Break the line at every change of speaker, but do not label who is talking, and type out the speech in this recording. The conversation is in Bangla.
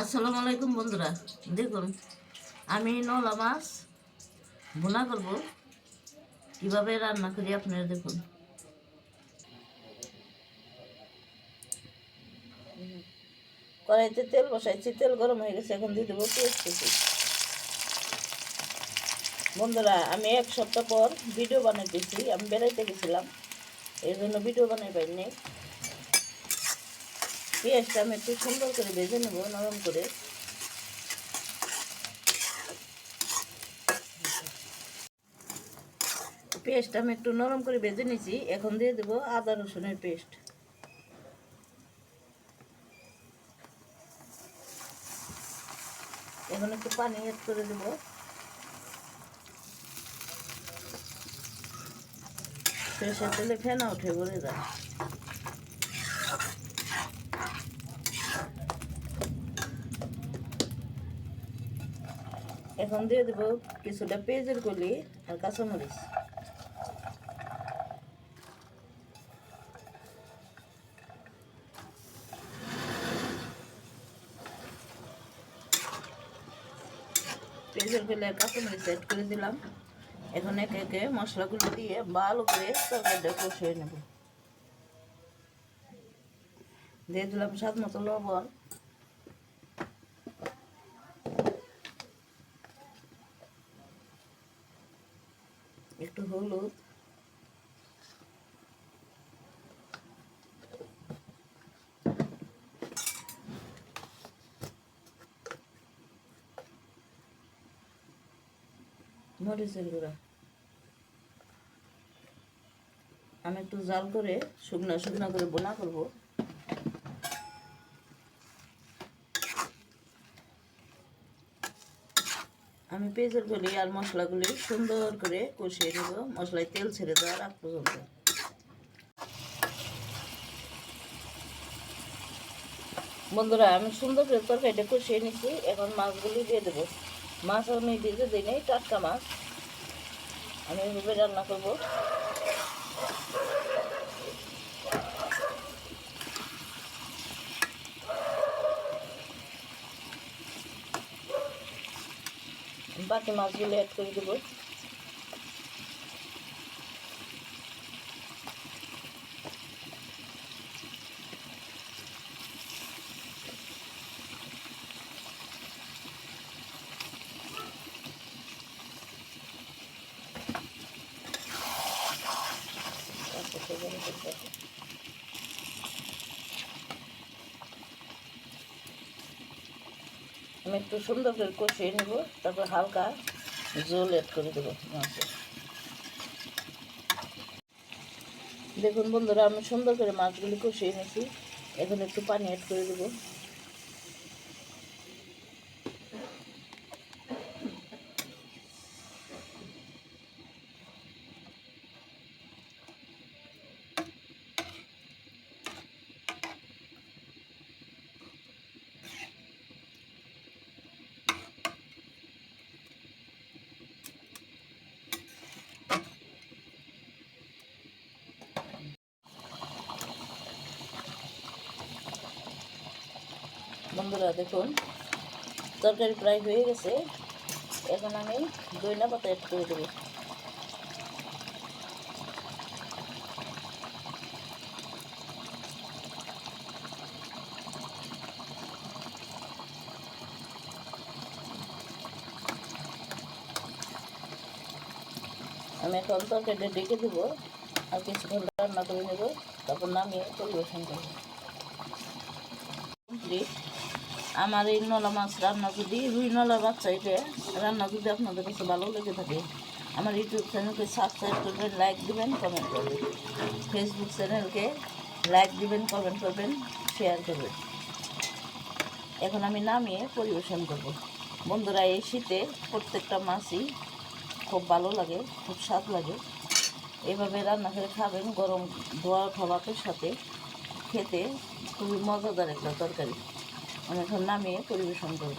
আসসালামু আলাইকুম বন্ধুরা, দেখুন, আমি নলা মাছ বোনা করব। কীভাবে রান্না করি আপনারা দেখুন। কড়াইতে তেল বসাইছি, তেল গরম হয়ে গেছে, এখন দিয়ে দেবো পেঁয়াজ কুচি। বন্ধুরা, আমি এক সপ্তাহ পর ভিডিও বানাইতেছি আমি বেড়াইতে গেছিলাম এই জন্য ভিডিও বানাই পাইনি। পেঁয়াজটা আমি একটু সুন্দর করে ভেজে নেব, নরম করে। পেস্টটা আমি একটু নরম করে ভেজে নিয়েছি, এখন দিয়ে দেবো আদা রসুনের পেস্ট। এখন একটু পানি অ্যাড করে দেবো। সরষের তেলে ফেনা উঠে বলে যায়। এখন দিয়ে দেবো কিছুটা পেঁয়াজের কলি আর কাঁচামরিচ। পেঁয়াজের কলি আর কাঁচামরিচ অ্যাড করে দিলাম। এখন একে একে মশলাগুলো দিয়ে ভালো করে তরকারিটা কষিয়ে নেব। দিয়ে দিলাম স্বাদ মতো লবণ। একটু হলুদ। মরিচের গুঁড়া। আমি একটু জাল করে শুকনা শুকনা করে বোনা করব। আমি পেঁয়াজের গুলি আর মশলাগুলি সুন্দর করে কষিয়ে নেব। মশলায় তেল ছেড়ে দেওয়ার আগ পর্যন্ত। বন্ধুরা, আমি সুন্দর করে তরকারিটা কষিয়ে নিচ্ছি। এখন মাছগুলি দিয়ে দেবো। মাছ আমি ভিজে দিই নেই, টাটকা মাছ। আমি এভাবে রান্না করব। বাকি মাছগুলো অ্যাড করে দেবো। আমি একটু সুন্দর করে কষিয়ে নেব, তারপর হালকা জল এড করে দেবো মাছে। দেখুন বন্ধুরা, আমি সুন্দর করে মাছগুলি কষিয়ে নিয়েছি। এখন একটু পানি এড করে দেবো। বন্ধুরা, দেখুন, তরকারি প্রায় হয়ে গেছে। এখন আমি দইনা পাতা অ্যাড করে দেবো। আমি এখন তরকারিটা ডেকে দেবো, আর কিছুক্ষণ রান্না করে নেব তারপর নামিয়ে পরিবেশন করব। আমার এই নলা মাছ রান্না যদি রুই নলা বাচ্চা এটা রান্না যদি আপনাদের কাছে ভালো লেগে থাকে। আমার ইউটিউব চ্যানেলকে সাবস্ক্রাইব করবেন লাইক দিবেন কমেন্ট করবেন। ফেসবুক চ্যানেলকে লাইক দিবেন কমেন্ট করবেন শেয়ার করবেন। এখন আমি নামিয়ে পরিবেশন করব। বন্ধুরা, এই শীতে প্রত্যেকটা মাছই খুব ভালো লাগে, খুব স্বাদ লাগে। এভাবে রান্না করে খাবেন, গরম ধোয়া ওঠা সাথে খেতে খুবই মজাদার একটা তরকারি। আমি এখন নামিয়ে পরিবেশন করব